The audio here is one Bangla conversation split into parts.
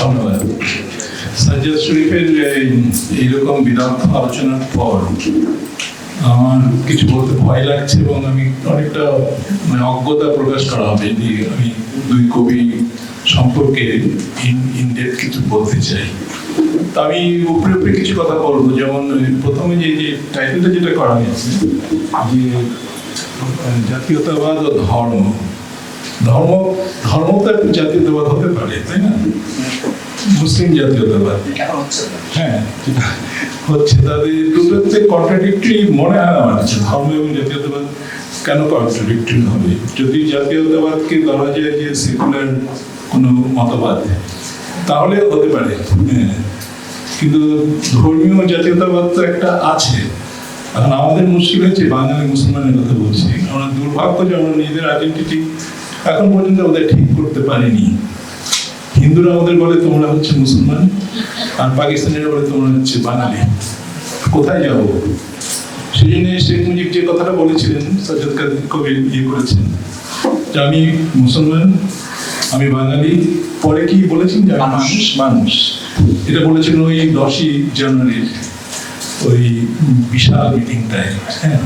ধন্যবাদ। সাজ্জাদ শরীফের এইরকম বিদগ্ধ আলোচনার পর আমার কিছু বলতে ভয় লাগছে এবং আমি অনেকটা মানে অজ্ঞতা প্রকাশ করা হবে যে আমি দুই কবি সম্পর্কে ইনডেপ কিছু বলতে চাই। তা আমি উপরে উপরে কিছু কথা বলব। যেমন প্রথমে যে যে টাইটেলটা যেটা করা হয়েছে, যে জাতীয়তাবাদ ও ধর্ম ধর্ম ধর্ম তো একটা জাতীয়তাবাদ হতে পারে, তাই না? মুসলিম জাতীয়তাবাদ। হ্যাঁ হচ্ছে তাদের দুটোতে কন্ট্রাডিক্টরি মনে হয় আমার কাছে। ধর্ম এবং জাতীয়তাবাদ কেন কন্ট্রাডিক্টরি হবে? যদি জাতীয়তাবাদকে ধরা যায় যে সেকুলার কোনো মতবাদ, তাহলে হতে পারে হ্যাঁ। কিন্তু ধর্মীয় জাতীয়তাবাদ তো একটা আছে। এখন আমাদের মুশকিল হচ্ছে বাঙালি মুসলমানের কথা বলছি। আমরা দুর্ভাগ্য যে আমরা নিজেদের আইডেন্টিটি এখন পর্যন্ত ওদের ঠিক করতে পারিনি। হিন্দুরা ওদের বলে তোমরা হচ্ছে মুসলমান আর পাকিস্তানিরা বলে তোমরা হচ্ছে বাঙালি। কোথায় যাব? সেই জন্য শেখ মুজিব যে কথাটা বলেছিলেন সৈয়দ কাদের কবির ইয়ে করেছেন যে আমি মুসলমান আমি বাঙালি। পরে কি বলেছেন যে মানুষ? মানুষ। এটা বলেছেন ওই দশই জানুয়ারির ওই বিশাল মিটিংটায় হ্যাঁ।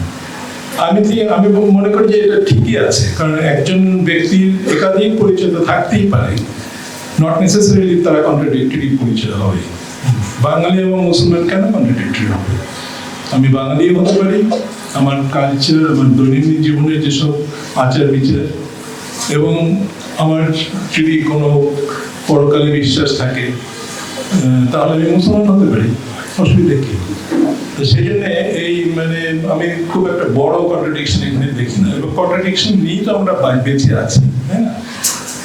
আমি আমি মনে করি যে এটা ঠিকই আছে। কারণ একজন ব্যক্তির একাধিক পরিচয় থাকতেই পারে। নট নেসেসারিলি তারা কন্ট্রাডিক্টরি পরিচয় হবে। বাঙালি এবং মুসলমান কেন কন্ট্রাডিক্টরি হবে? আমি বাঙালি হতে পারি। আমার কালচার আমার দৈনন্দিন জীবনের যেসব আচার বিচার এবং আমার যদি কোনো পরকালে বিশ্বাস থাকে তাহলে আমি মুসলমান হতে পারি। অসুবিধা কি? তো সেই জন্য এই মানে আমি খুব একটা বড় কন্ট্রাডিকশন এখানে দেখি না। এবং কন্ট্রাডিকশন নিয়েই তো আমরা বেঁচে আছি, তাই না?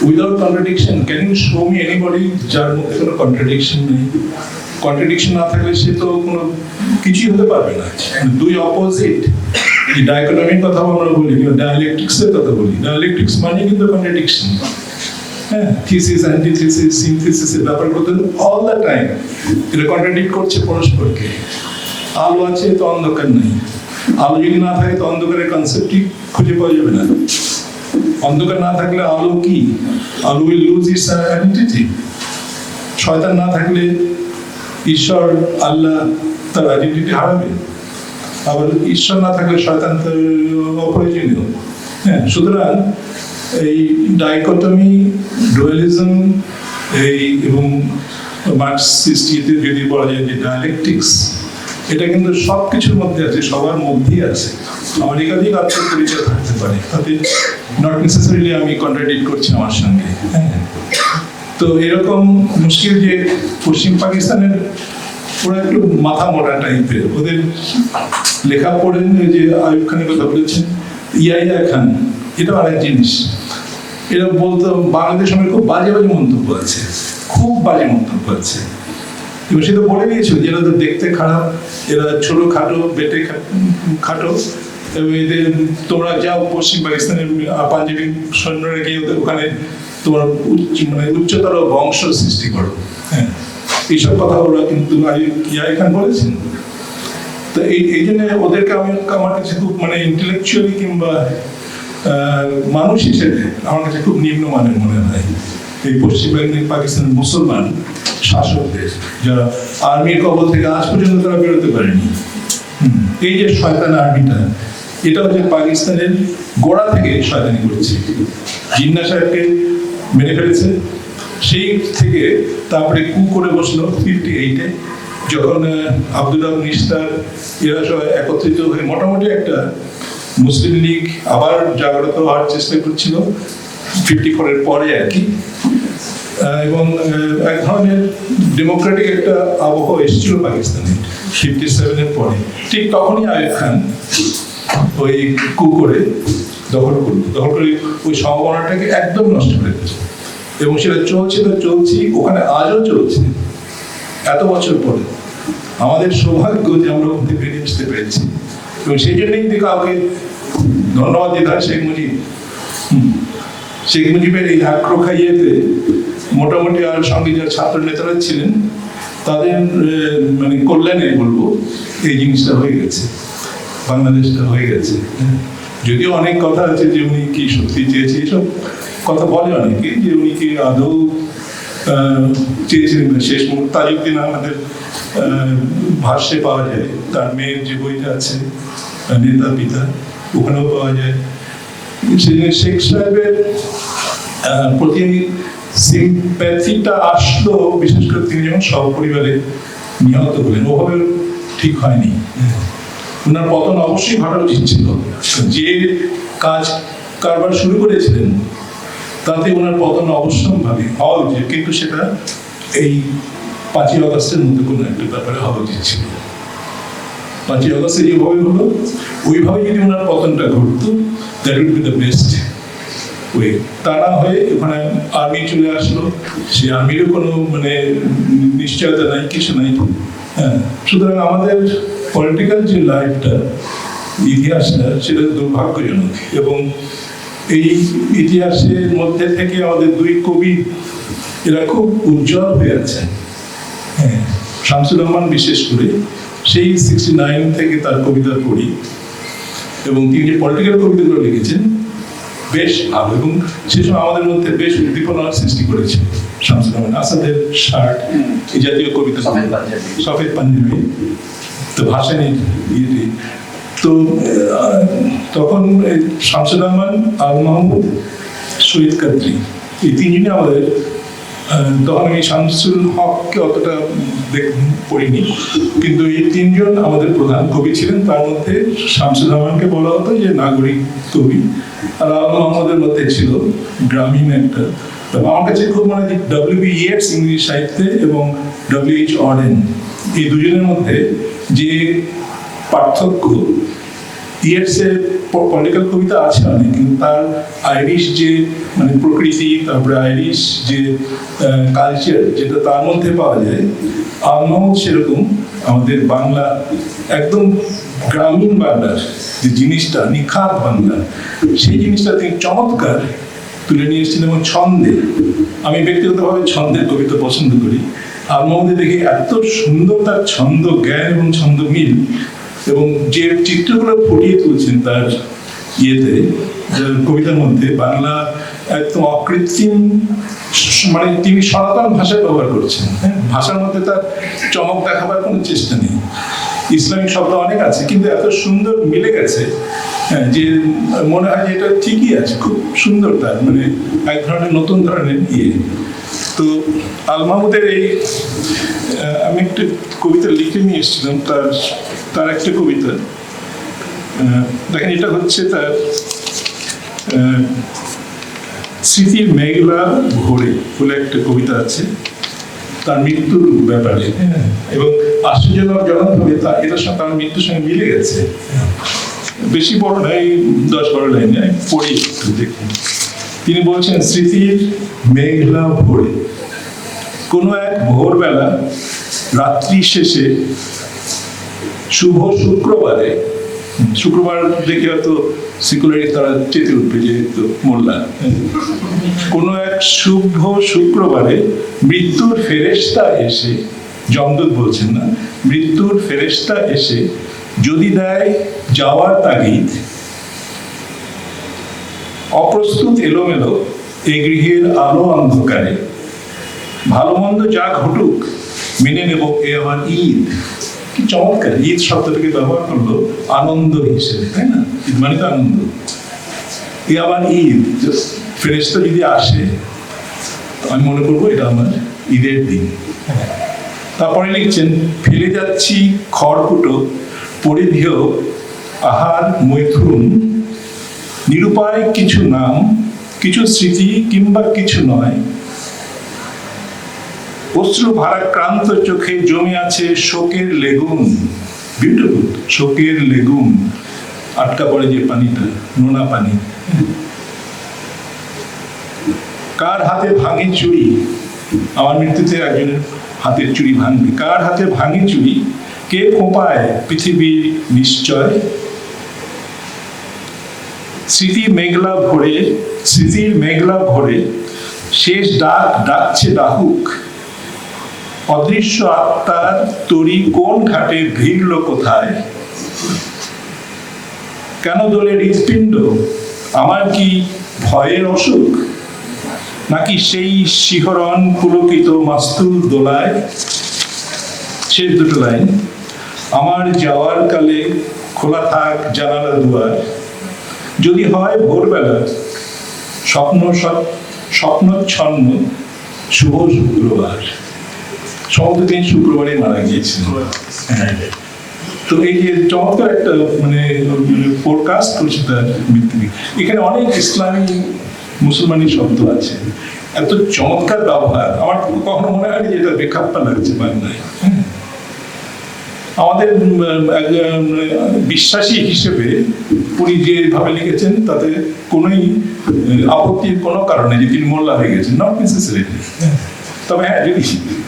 Without contradiction can you show me anybody যার মধ্যে কোনো কন্ট্রাডিকশন নেই? কন্ট্রাডিকশন না থাকলে সে তো কোনো কিছুই হতে পারবে না। দুই অপোজিট এই ডায়কোটমির কথা আমরা বলি ডায়ালেকটিক্সের কথা বলি ডায়ালেকটিক্স মানে কিন্তু কন্ট্রাডিকশন হ্যাঁ থিসিস অ্যান্টিথিসিস সিনথিসিসের ব্যাপারগুলো অল দ্য টাইম এটা কন্ট্রাডিক্ট করছে পরস্পরকে। আলো আছে তো অন্ধকার নেই আলো যদি না থাকে তো অন্ধকারের কনসেপ্টই খুঁজে পাওয়া যাবে না অন্ধকার না থাকলে আলো কি আলো উইল লুজ ইটস আইডেন্টিটি শয়তান না থাকলে ঈশ্বর আল্লাহ তার আইডেন্টিটি হারাবে আবার ঈশ্বর না থাকলে শয়তান তার অপ্রয়োজনীয় হ্যাঁ সুতরাং এই ডাইকটমি ডুয়ালিজম এই এবং মার্কসিস্টিতে যদি বলা যায় যে ডায়ালেকটিক্স এটা কিন্তু সব কিছুর মধ্যে আছে, সবার মধ্যেই আছে। আমার একাধিক আত্মার পরিচয় থাকতে পারে, তাতে নট নেসেসারিলি আমি কন্ট্রাডিক্ট করছি আমার সঙ্গে হ্যাঁ। তো এরকম মুশকিল যে পশ্চিম পাকিস্তানের ওরা একটু মাথা মোটা টাইপের ওদের লেখা পড়েন যে আয়ুব খানের কথা বলেছেন ইয়াইয়া খান এটা আরেক জিনিস। এরা বলতো, বাংলাদেশ সম্পর্কে খুব বাজে বাজে মন্তব্য আছে, খুব বাজে মন্তব্য আছে। এবং সে তো বলে দিয়েছিল যে এরা তো দেখতে খারাপ, এরা ছোট খাটো, বেটে খাটো এদের তোমরা যাও পশ্চিম পাকিস্তানের পাঞ্জাবি সৈন্যরা গিয়ে ওখানে তোমার মানে উচ্চতর বংশ সৃষ্টি করো। হ্যাঁ। এইসব কথা ওরা কিন্তু ইয়াই খান বলেছেন। তো এই এই জন্য ওদেরকে আমি, আমার কাছে খুব মানে ইন্টেলেকচুয়ালি কিংবা মানুষ হিসেবে আমার কাছে খুব নিম্নমানের মনে হয়। এই পশ্চিম পাকিস্তানের মুসলমান শাসকদের যারা আর্মির কবল থেকে আজ পর্যন্ত তারা বেরোতে পারেনি। এই যে শয়তান আর্মিটা এটা হচ্ছে পাকিস্তানের গোড়া থেকে শয়তানি করছে। জিন্না সাহেবকে মেরে ফেলেছে, সেই থেকে তারপরে কু করে বসল ফিফটি এইটে যখন আব্দুল আব নিস্তার এরা সবাই একত্রিত হয়ে মোটামুটি একটা মুসলিম লীগ আবার জাগ্রত হওয়ার চেষ্টা করছিল। ফিফটি ফোরের পরে আর কি। এবং এক ধরনের ডেমোক্রেটিক একটা আবহাওয়া এসেছিল পাকিস্তানে ফিফটি সেভেনের পরে। ঠিক তখনই আয়ুব খান ওই কু করে দখল করল। দখল করে ওই সম্ভাবনাটাকে একদম নষ্ট করে দিয়েছে। এবং সেটা চলছে তো চলছি ওখানে আজও চলছে। এত বছর পরে। আমাদের সৌভাগ্য যে আমরা ওখানে বেরিয়ে আসতে পেরেছি। এবং সেই জন্যই কিন্তু কাউকে ধন্যবাদ দিতে হয়, শেখ মুজিব। শেখ মুজিবের এই আক্রো খাইয়েতে মোটামুটি আর সঙ্গে যারা ছাত্র নেতারা ছিলেন তাদের মানে কল্যাণে বলব এই জিনিসটা হয়ে গেছে। বাংলাদেশটা হয়ে গেছে হ্যাঁ। যদিও অনেক কথা আছে যে উনি কি সত্যি চেয়েছে এসব কথা বলে অনেকে যে উনি কি আদৌ চেয়েছিলেন না। শেষ মুহূর্তে আহমেদের আহ, ভাষ্যে পাওয়া যায় তার মেয়ের যে বইটা আছে নেতা পিতা ওখানেও পাওয়া যায়। সেদিন শেখ সাহেবের প্রতি সিম্প্যাথিটা আসলো, বিশেষ করে তিনি যখন সপরিবারে নিহত হলেন, ওভাবে ঠিক হয়নি। ওনার পতন অবশ্যই ঘটা উচিত ছিল। যে কাজ কারবার শুরু করেছিলেন, তাতে ওনার পতন অবশ্যম্ভাবী হওয়া উচিত, কিন্তু সেটা এই পাঁচই আগস্টের মধ্যে কোনো একটা ব্যাপারে হওয়া উচিত ছিল। পাঁচই আগস্টে যেভাবে হলো, ওইভাবে যদি ওনার পতনটা ঘটতো that would be the best way তা না হয়ে ওখানে আর্মি চলে আসলো। সে আর্মিরও কোনো মানে নিশ্চয়তা নাই, কিছু নাই। হ্যাঁ সুতরাং আমাদের পলিটিক্যাল যে লাইফটা ইতিহাসটা, সেটা দুর্ভাগ্যজনক। এবং এই ইতিহাসের মধ্যে থেকে আমাদের দুই কবি, এরা খুব উজ্জ্বল হয়ে আছে। হ্যাঁ শামসুর রহমান বিশেষ করে, সেই সিক্সটি নাইন থেকে তার কবিতা পড়ি। এবং তিনি পলিটিক্যাল কবিতাগুলো লিখেছেন বেশ ভালো এবং সে সময় আমাদের মধ্যে বেশ উদ্দীপনার সৃষ্টি করেছে। শামসুল রহমান আসাদের শার্ট এই জাতীয় কবিতা সফেদ পাঞ্জাবি। তো ভাসানি ইয়েতে তো তখন শামসুর রহমান আল মাহমুদ শহীদ কাদ্রি এই তিনজনই আমাদের আমি শামসুল হককে অতটা পড়িনি। কিন্তু এই তিনজন আমাদের প্রধান কবি ছিলেন, তার মধ্যে শামসুল রহমানকে বলা হতো যে নাগরিক কবি। আর আল মাহমুদের মধ্যে ছিল গ্রামীণ একটা। আমার কাছে খুব মনে হয় ডব্লিউ বি ইয়েটস ইংলিশ সাহিত্যে এবং ডব্লিউ এইচ অরেন এই দুজনের মধ্যে যে পার্থক্য ইয়েটসের পলিটিক্যাল কবিতা আছে অনেক, কিন্তু তার আইরিশ যে মানে প্রকৃতি, তারপরে আইরিশ যে কালচার যেটা তার মধ্যে পাওয়া যায় আলমাহমদ সেরকম আমাদের বাংলা, একদম গ্রামীণ বাংলার যে জিনিসটা, নিখাত বাংলা, সেই জিনিসটা তিনি চমৎকার তুলে নিয়ে এসেছেন এবং ছন্দে, আমি ব্যক্তিগতভাবে ছন্দের কবিতা পছন্দ করি আলমাহমদে দেখি এত সুন্দর তার ছন্দ, জ্ঞান এবং ছন্দ মিল এবং যে চিত্রগুলো ফুটিয়ে তুলছেন তার ইয়েতে কবিতার মধ্যে বাংলা একদম অকৃত্রিম মানে তিনি সনাতন ভাষা ব্যবহার করছেন হ্যাঁ? ভাষার মধ্যে তার চমক দেখাবার কোনো চেষ্টা নেই। ইসলামিক শব্দ অনেক আছে কিন্তু এত সুন্দর মিলে গেছে হ্যাঁ, যে মনে হয় যে এটা ঠিকই আছে খুব সুন্দর তার মানে এক ধরনের নতুন ধরনের ইয়ে। তো আল মাহমুদের এই আমি একটা কবিতা লিখে নিয়ে এসেছিলাম তার তার একটা কবিতা। দেখেন এটা হচ্ছে তার স্মৃতির মেঘলা ভোরে বলে একটা কবিতা আছে। তার মৃত্যুর ব্যাপারে হ্যাঁ, এবং আশ্চর্যজনক জনকভাবে তা এটার সঙ্গে তার মৃত্যুর সঙ্গে মিলে গেছে। বেশি বড় না এই দশ বারো লাইনে আমি পড়ি একটু দেখুন তিনি বলছেন স্মৃতির মেঘলা ভোরে কোনো এক ভোরবেলা রাত্রি শেষে শুভ শুক্রবারে। শুক্রবার দেখে হয়তো সিকুলারি তারা চেতে উঠবে যেহেতু মোল্লা। কোনো এক শুভ শুক্রবারে মৃত্যুর ফেরেস্তা এসে জমদূত বলছেন না, মৃত্যুর ফেরেস্তা এসে যদি দেয় যাওয়ার তাগিদ, অপ্রস্তুত এলোমেলো এ গৃহের আলো অন্ধকারে, ভালো মন্দ যা ঘটুক, মেনে নেব এ আমার ঈদ। কি চমৎকার। ঈদ শব্দটাকে ব্যবহার করল আনন্দ হিসেবে, তাই না? ঈদ মানে তো আনন্দ। এ আবার ঈদ ফেরেস্তা যদি আসে, আমি মনে করব এটা আমার ঈদের দিন। তারপরে লিখছেন, ফেলে যাচ্ছি খড়কুটো, পরিধেয় আহার মৈথুন, নিরুপায় কিছু নাম, কিছু স্মৃতি কিংবা কিছু নয় অশ্রু ভারাক্রান্ত চোখে জমে আছে শোকের লেগুন। বিউটিফুল শোকের লেগুন। আটকা পড়ে যে পানিটা, নোনা পানি। কার হাতে ভাঙে চুড়ি আমার মৃত্যুতে একজনের হাতের চুড়ি ভাঙবে। কার হাতে ভাঙে চুড়ি কে কোপায়? পৃথিবীর নিশ্চয়। স্মৃতি মেঘলা ভরে স্মৃতির মেঘলা ভরে শেষ ডাক ডাকছে ডাকুক অদৃশ্য আত্মার তরি কোন ঘাটে ভিড়ল কোথায়? কেন দোলে হৃৎপিণ্ড? আমার কি ভয়ের অসুখ? নাকি সেই শিহরণ পুলকিত মাস্তুল দোলায়? শেষ দুটো লাইন। আমার যাওয়ার কালে খোলা থাক জানালা দুয়ার। যদি হয় ভোরবেলা, স্বপ্ন স্বপ্নচ্ছন্ন, শুভ শুক্রবার। সমস্ত দিন শুক্রবারে মারা গিয়েছিল হ্যাঁ। তো এই যে চমৎকার একটা মানে ফোরকাস্ট করেছে তার ভিত্তিতে এখানে অনেক ইসলামী মুসলমানি শব্দ আছে এত চমৎকার ব্যবহার আমার কখনো মনে হয়নি যে এটা বেখাপ্পা লাগছে বাংলায় হ্যাঁ। আমাদের বিশ্বাসী হিসেবে উনি যেভাবে লিখেছেন, তাতে কোনোই, আপত্তির কোনো কারণে যে তিনি মোল্লা হয়ে গেছেন নট নেসেসারি তবে হ্যাঁ যদি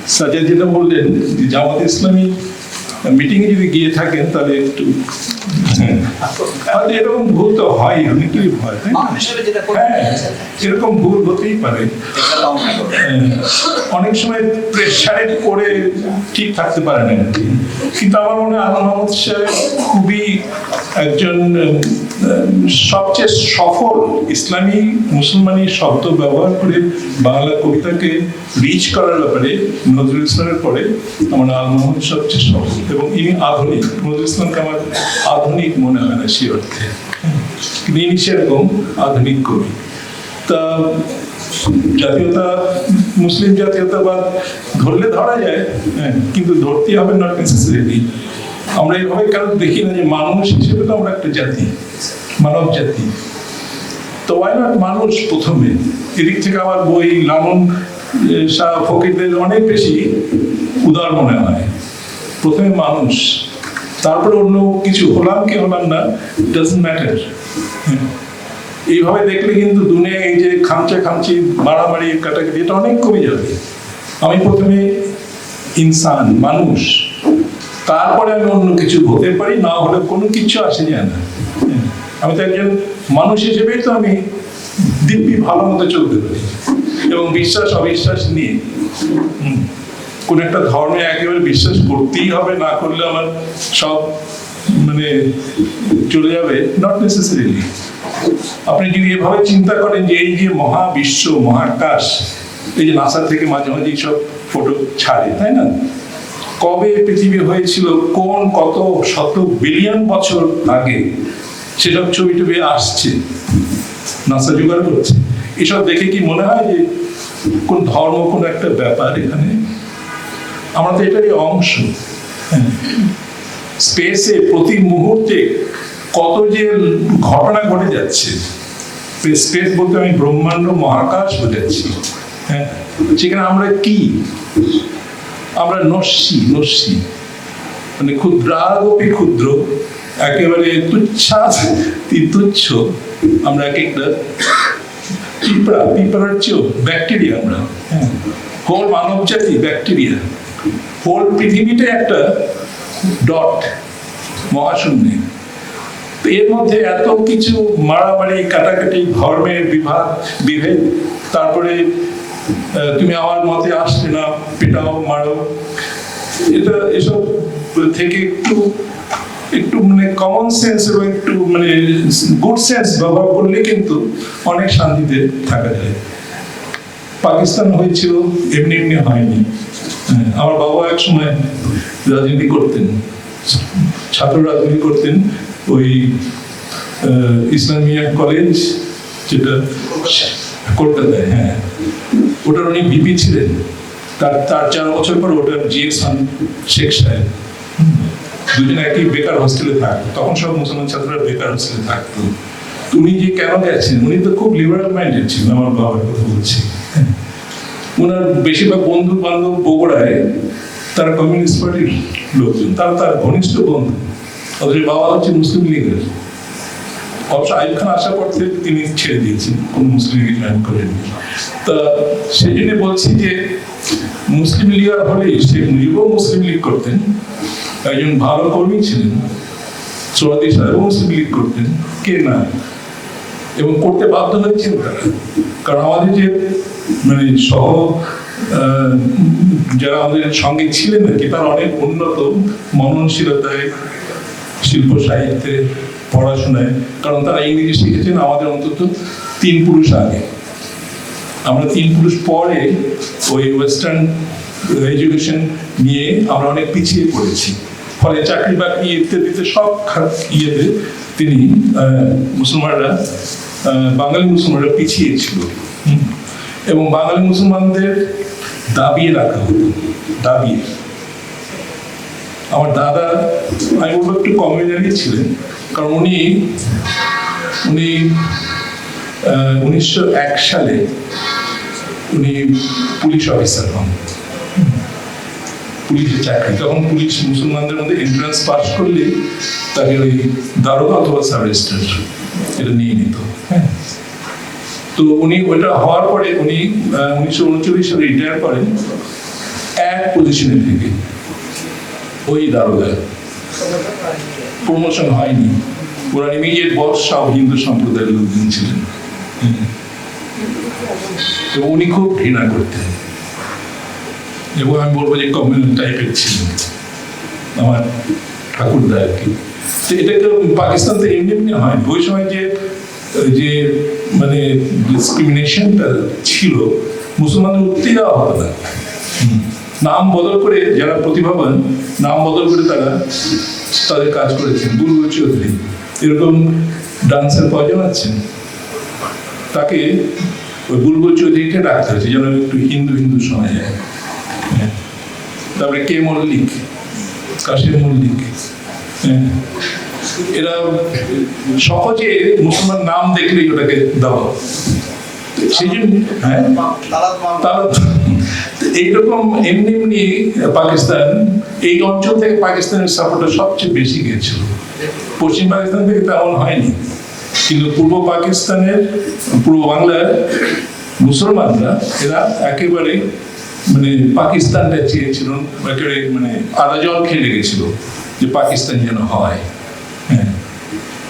সাজেদ যেটা বললেন জামাত ইসলামী মিটিংয়ে যদি গিয়ে থাকেন তাহলে একটু হ্যাঁ, এরকম ভুল তো হয় অনেকেরই ভয় তাই না? হ্যাঁ এরকম ভুল হতেই পারে করে। আহ, অনেক সময় প্রেশারে পড়ে ঠিক থাকতে পারে না আর কি। কিন্তু আমার মনে হয় আল্লাহ মোহাম্মদ সাহেব খুবই একজন সবচেয়ে সফল ইসলামী মুসলমানি শব্দ ব্যবহার করে বাংলা কবিতাকে রিচ করার ব্যাপারে নজরুল ইসলামের পরে আমার আল মোহাম্মদ সবচেয়ে সফল এবং ইনি আধুনিক নজরুল ইসলামকে আমার আধুনিক মনে হয় না সে অর্থে। কিন্তু সেরকম আধুনিক কবি। তা জাতীয়তা মুসলিম জাতীয়তাবাদ ধরলে ধরা যায় হ্যাঁ, কিন্তু ধরতে হবে নট নেসেসারিলি আমরা এইভাবে কেন দেখি না যে মানুষ হিসেবে তো আমরা একটা জাতি মানব জাতি। তো ওয়াই নট মানুষ প্রথমে? এদিক থেকে আমার বই লালন শাহ ফকিরদের অনেক বেশি উদার মনে হয়। প্রথমে মানুষ। তারপরে অন্য কিছু হলাম কি হলাম না ডাজন্ট ম্যাটার এইভাবে দেখলে কিন্তু দুনিয়ায় এই যে খামচা খামচি, মারামারি, কাটাকাটি, এটা অনেক কমে যাবে। আমি প্রথমে ইনসান, মানুষ। তারপরে আমি অন্য কিছু হতে পারি, না হলে কোনো কিছু আসে যায় না। আমি তো একজন মানুষ হিসেবেই তো আমি দিব্যি ভালো মতো চলতে পারি। এবং বিশ্বাস, অবিশ্বাস নিয়ে। কোন একটা ধর্মে একেবারে বিশ্বাস করতেই হবে, না করলে আমার সব মানে চলে যাবে নট নেসেসারিলি আপনি যদি এভাবে চিন্তা করেন যে এই যে মহাবিশ্ব, মহাকাশ, এই যে নাসা থেকে মাঝে মাঝে সব ফটো ছাড়ে, তাই না? কবে পৃথিবী হয়েছিল, কোন কত শত বিলিয়ন বছর আগে সেসব ছবি টবি আসছে, নাসা জোগাড় করছে। এসব দেখে কি মনে হয় যে কোন ধর্ম, কোন একটা ব্যাপার এখানে আমরা তো এটারই অংশ। স্পেসে প্রতি মুহূর্তে কত যে ঘটনা ঘটে যাচ্ছে স্পেস বলতে আমি ব্রহ্মাণ্ড মহাকাশ বোঝাচ্ছি। হ্যাঁ? সেখানে আমরা কি? আমরা নস্যি নস্যি। মানে ক্ষুদ্রাগপি ক্ষুদ্র, একেবারে তুচ্ছাতি তুচ্ছ আমরা এক একটা পিঁপড়া, পিঁপড়ার চেয়েও ব্যাকটেরিয়া আমরা। হোল মানব জাতি ব্যাকটেরিয়া? হোল পৃথিবীটা একটা ডট মহাশূন্যে। এর মধ্যে এত কিছু মারামারি, কাটাকাটি, ধর্মের বিভাগ, বিভেদ, তারপরে তুমি আমার মতে আসছে না, পেটাও, মারো। এটা এসব থেকে একটু একটু মানে কমন সেন্স এবং একটু মানে গুড সেন্স ব্যবহার করলে কিন্তু অনেক শান্তিতে থাকা যায়। পাকিস্তান হয়েছিল এমনি এমনি হয়নি। হ্যাঁ, আমার বাবা এক সময় রাজনীতি করতেন ছাত্র রাজনীতি করতেন ওই ইসলামিয়া কলেজ যেটা কলকাতায় হ্যাঁ। ওটার উনি ভিপি ছিলেন। তার তার চার বছর পর ওটার জিএস হন শেখ সাহেব। দুজন একই বেকার হোস্টেলে থাকতো। তখন সব মুসলমান ছাত্ররা বেকার হোস্টেলে থাকতো। তুমি যে কেন গেছেন উনি তো খুব লিবারাল মাইন্ডেড ছিল আমার বাবার কথা বলছি। ওনার বেশিরভাগ বন্ধু বান্ধব বগুড়ায় তারা কমিউনিস্ট পার্টির লোকজন, তারা তার ঘনিষ্ঠ বন্ধু। অথচ বাবা হচ্ছে মুসলিম লীগের। অবশ্য আইব খান আসার পর থেকে তিনি ছেড়ে দিয়েছেন, কোন মুসলিম লীগ জয়েন করেননি। তা সেই জন্য বলছি যে মুসলিম লীগ আর হলেই শেখ মুজিবও মুসলিম লীগ করতেন, একজন ভালো কর্মী ছিলেন সোহাদি সাহেব মুসলিম লীগ করতেন, কে না? এবং করতে বাধ্য হয়েছেন তারা কারণ আমাদের যে মানে সহ যারা আমাদের সঙ্গে ছিলেন আর কি, তারা অনেক উন্নত, মননশীলতায়, শিল্প সাহিত্যে পড়াশোনায়, কারণ তারা ইংরেজি শিখেছেন আমাদের অন্তত তিন পুরুষ আগে। আমরা তিন পুরুষ পরে ওই ওয়েস্টার্ন এডুকেশন নিয়ে আমরা অনেক পিছিয়ে পড়েছি। ফলে চাকরি বাকরি ইত্যাদিতে সব ইয়েতে তিনি মুসলমানরা বাঙালি মুসলমানরা পিছিয়ে ছিল। এবং বাঙালি মুসলমানদের দাবিয়ে রাখা হতো, দাবিয়ে। আমার দাদা, আমি বলব একটু কমিউনারি ছিলেন, কারণ উনি উনি উনিশশো এক সালে উনি পুলিশ অফিসার হন। পুলিশের চাকরি। তখন পুলিশ মুসলমানদের মধ্যে এন্ট্রান্স পাস করলে তাকে ওই দারোগা অথবা সাব রেজিস্ট্রার এটা নিয়ে নিত হ্যাঁ। তো উনি ওইটা হওয়ার পরে উনি উনিশশো উনচল্লিশ সালে রিটায়ার করেন এক পজিশনে থেকে। ওই দারোগা। প্রমোশন হয়নি। ওনার ইমিডিয়েট বস সব হিন্দু সম্প্রদায়ের লোকজন ছিলেন। তো উনি খুব ঘৃণা করতেন। এবং আমি বলব যে কমিউনাল টাইপের ছিল আমার ঠাকুরদা আর কি। তো এটা তো পাকিস্তান তো এমনি এমনি হয়। ওই সময় যে যে মানে ডিসক্রিমিনেশনটা ছিল, মুসলমানদের উঠতে দেওয়া হতো না। নাম বদল করে যারা প্রতিভাবান, নাম বদল করে তারা তাদের কাজ করেছেন। বুলবুল চৌধুরী। এরকম ডান্সের কজন আছেন তাকে ওই বুলবুল চৌধুরীকে ডাকতে হয়েছে, যেন একটু হিন্দু হিন্দু শোনা যায়। হ্যাঁ। তারপরে কে মল্লিক? কাশির মল্লিক। হ্যাঁ। এরা সহজে মুসলমান নাম দেখলেই ওটাকে জন্য হ্যাঁ। এইরকম এমনি এমনি পাকিস্তান, এই অঞ্চল থেকে পাকিস্তানের সাপোর্টটা সবচেয়ে বেশি গেছিল। পশ্চিম পাকিস্তান থেকে তেমন হয়নি। কিন্তু পূর্ব পাকিস্তানের, পূর্ব বাংলার মুসলমানরা, এরা একেবারে মানে পাকিস্তানটা চেয়েছিল, একেবারে মানে আদা জল খেয়ে লেগেছিল যে পাকিস্তান যেন হয়। হ্যাঁ।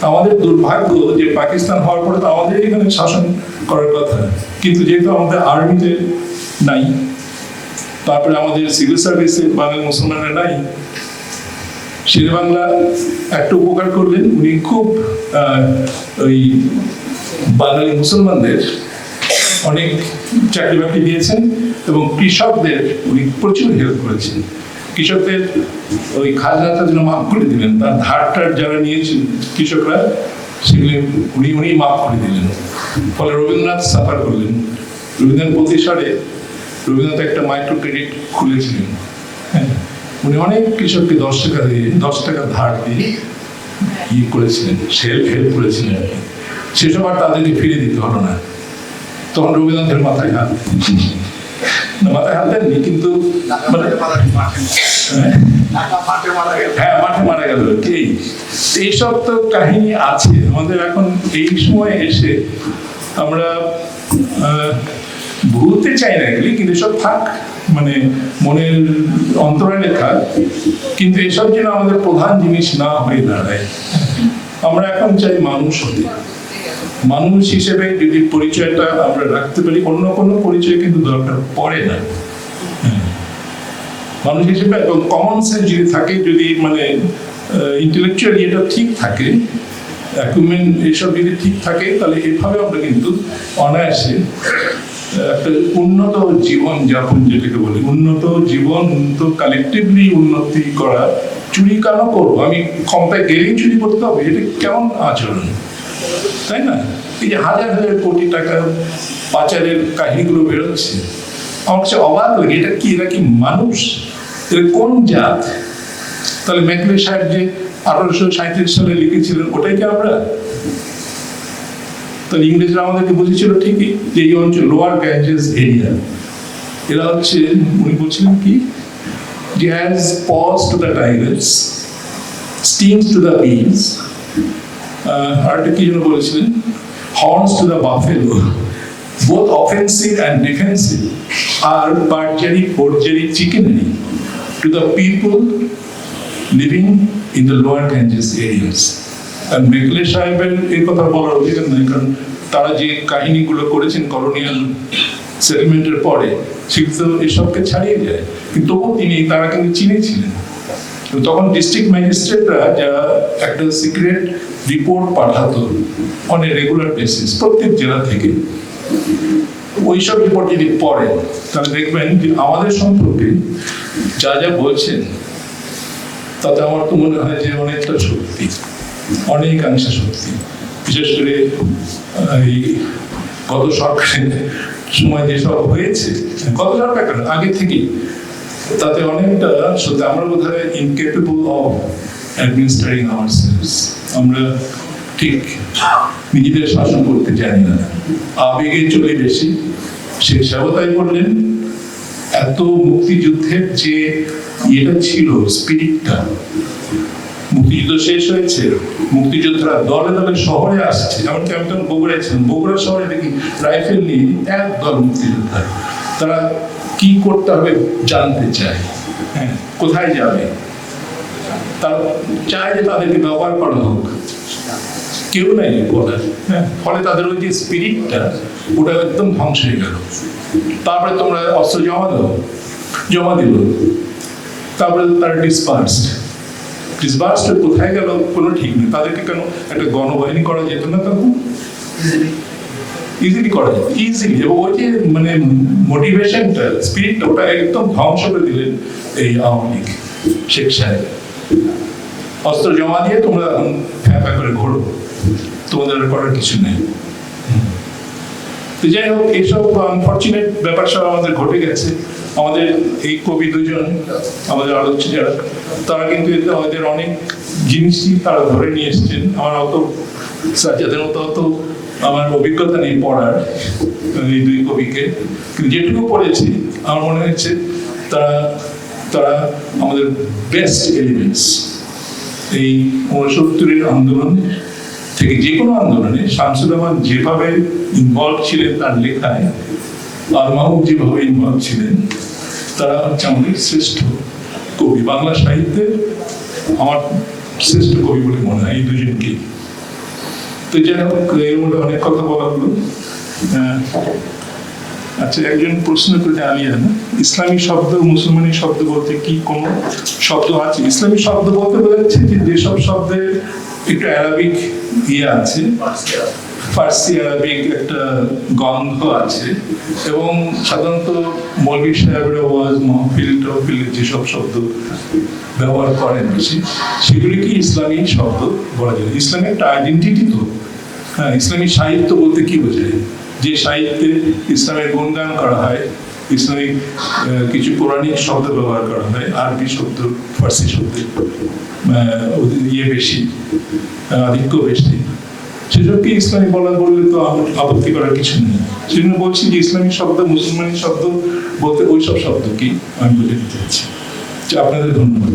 আমাদের দুর্ভাগ্য যে পাকিস্তান হওয়ার পরে তো আমাদের এখানে শাসন করার কথা। কিন্তু যেহেতু আমাদের আর্মিতে নাই, তারপরে আমাদের সিভিল সার্ভিসে বাঙালি মুসলমানরা নাই শের বাংলা একটা উপকার করলেন। উনি খুব ওই বাঙালি মুসলমানদের অনেক চাকরি বাকরি দিয়েছেন এবং কৃষকদের উনি প্রচুর হেল্প করেছেন। কৃষকদের ওই খাজনাটা যেন মাফ করে দিলেন, তার ধারটার যারা নিয়েছেন কৃষকরা, সেগুলি উনি উনি মাফ করে দিলেন। ফলে রবীন্দ্রনাথ সাফার করলেন। রবীন্দ্রনাথ প্রতিসারে রবীন্দ্রনাথ একটা মাইক্রো ক্রেডিট খুলেছিলেন। উনি অনেক কৃষককে দশ টাকা দিয়ে, দশ টাকা ধার দিয়ে ইয়ে করেছিলেন সেলফ হেল্প করেছিলেন। সেসব আর তাদেরকে ফিরে দিতে হলো না। তখন রবীন্দ্রনাথের মাথায় হাত মাথায় হাত দেননি কিন্তু মানে হ্যাঁ, এসে আমরা চাই না কিন্তু এসব থাক। মানে মনের কিন্তু এসব যেন আমাদের প্রধান জিনিস না হয়ে দাঁড়ায়। আমরা এখন চাই মানুষ হতে। মানুষ হিসেবে যদি পরিচয়টা আমরা রাখতে পারি, অন্য কোনো পরিচয় কিন্তু দরকার পড়ে না। হ্যাঁ। মানুষ হিসেবে এবং কমন সেন্স যদি থাকে, যদি মানে ইন্টেলেকচুয়াল এটা ঠিক থাকে অ্যাকুমেন্ট এসব যদি ঠিক থাকে, তাহলে এভাবে আমরা কিন্তু অনায়াসে একটা উন্নত জীবন যাপন যেটাকে বলি, উন্নত জীবন উন্নত কালেকটিভলি উন্নতি করা, চুরি কেন করব? আমি ক্ষমতায় গেলেই চুরি করতে হবে, এটা কেমন আচরণ? তাই না? এই যে হাজার হাজার কোটি টাকা পাচারের কাহিনীগুলো বেরোচ্ছে। আমার কাছে অবাক লাগে, এটা কি, এরা কি মানুষ? এরা কোন জাত? তাহলে মেকলে সাহেব যে আঠারোশো সাঁত্রিশ সালে লিখেছিলেন, ওটাই কি আমরা? তাহলে ইংরেজরা আমাদেরকে বুঝেছিল ঠিকই যে এই অঞ্চল লোয়ার গ্যাঞ্জেস এরিয়া। এরা হচ্ছে, উনি বলছিলেন কি? যে has paws to the tigers stings to the beans আরেকটা কি যেন বলেছিলেন? Horns to the buffalo both offensive and defensive are perjury, forgery, chicanery to the people living in the lower Ganges areas. আর মেঘলে সাহেবের এই কথা বলার অধিকার নেই কারণ তারা যে কাহিনীগুলো করেছেন কলোনিয়াল সেটেলমেন্টের পরে সেগুলো এসবকে ছাড়িয়ে যায়। কিন্তু তবুও তিনি তারা কিন্তু চিনেছিলেন। তখন ডিস্ট্রিক্ট ম্যাজিস্ট্রেটরা যারা একটা সিক্রেট রিপোর্ট পাঠাতো অন এ রেগুলার বেসিস প্রত্যেক জেলা থেকে। ওইসব রিপোর্ট যদি পড়েন তাহলে দেখবেন যে আমাদের সম্পর্কে যা যা বলছেন, তাতে আমার তো মনে হয় যে অনেকটা সত্যি, অনেকাংশে সত্যি। বিশেষ করে এই গত সরকারের সময় যেসব হয়েছে, গত সরকার আগে থেকেই তাতে অনেকটা, সত্যি আমরা বোধ হয় incapable of administrating ourselves আমরা ঠিক নিজেদের শাসন করতে জানি না। আবেগে চলে বেশি। সে তাই বললেন এত মুক্তিযুদ্ধের যে ইয়েটা ছিল স্পিরিটটা মুক্তিযুদ্ধ শেষ হয়েছে। মুক্তিযোদ্ধারা দলে দলে শহরে আসছে। এমনকি আমি তখন বগুড়ায় ছিলাম। বগুড়া শহরে দেখি রাইফেল নিয়ে এক দল মুক্তিযোদ্ধা। তারা কি করতে হবে জানতে চায় হ্যাঁ কোথায় যাবে? তারা চায় যে তাদেরকে ব্যবহার করা হোক। কেউ নাই বলার। হ্যাঁ ফলে তাদের ওই যে স্পিরিটটা ওটা একদম ধ্বংস হয়ে গেল। তারপরে তোমরা অস্ত্র জমা দাও, জমা দিল। তারপরে তারা ডিসপার্সড ডিসবার্সড কোথায় গেল কোনো ঠিক নেই। তাদেরকে কেন একটা গণবাহিনী করা যেত না তখন? ইজিলি করা যেত ইজিলি এবং ওই যে মানে মোটিভেশনটা স্পিরিটটা ওটা একদম ধ্বংস করে দিলেন এই আওয়ামী লীগ, শেখ সাহেব। অস্ত্র জমা দিয়ে তোমরা ফ্যাপা করে ঘোরো, তোমাদের করার কিছু নেই। তো যাই হোক, এইসব আনফর্চুনেট ব্যাপার সব আমাদের ঘটে গেছে। আমাদের এই কবি দুজন, আমাদের আলোচ্য যারা, তারা কিন্তু এতে আমাদের অনেক জিনিসই তারা ধরে নিয়ে এসেছেন। আমার অত যাদের মতো অত আমার অভিজ্ঞতা নেই পড়ার এই দুই কবিকে। কিন্তু যেটুকু পড়েছি, আমার মনে হচ্ছে তারা তারা আমাদের বেস্ট এলিমেন্টস এই উনসত্তরের আন্দোলন থেকে যে কোনো আন্দোলনে শামসুর রহমান যেভাবে ইনভলভ ছিলেন তার লেখায়, আর মাহবুব যেভাবে ইনভলভ ছিলেন, তারা হচ্ছে আমাদের শ্রেষ্ঠ কবি। বাংলা সাহিত্যের আমার শ্রেষ্ঠ কবি বলে মনে হয় এই দুজনকে তো যাই হোক, এর মধ্যে অনেক কথা বলা হলো। আচ্ছা একজন প্রশ্ন করে আমি জানি ইসলামী শব্দ, মুসলমানি শব্দ বলতে কি কোনো শব্দ আছে? ইসলামী শব্দ বলতে বোঝাচ্ছে যে যেসব শব্দের একটু অ্যারাবিক ইয়ে আছে ফার্সি অ্যারাবিক একটা গন্ধ আছে এবং সাধারণত মৌলবী সাহেবের ওয়াজ, মহফিল, টহফিল যেসব শব্দ ব্যবহার করেন বেশি, সেগুলিকে ইসলামী শব্দ বলা যায়। ইসলামী একটা আইডেন্টিটি তো। হ্যাঁ ইসলামী সাহিত্য বলতে কি বোঝায়? যে সাহিত্যে ইসলামের গুণগান করা হয় ইসলামিক কিছু পৌরাণিক শব্দ ব্যবহার করা হয়, আরবি শব্দ, ফার্সি ওদের ইয়ে বেশি আধিক্য বেশি। সেসবকে ইসলামী বলা বললে তো আপত্তি করার কিছু নেই। সেজন্য বলছি যে ইসলামী শব্দ মুসলমানের শব্দ বলতে ওই সব শব্দকেই আমি বলে দিতে চাচ্ছি। আপনাদের ধন্যবাদ।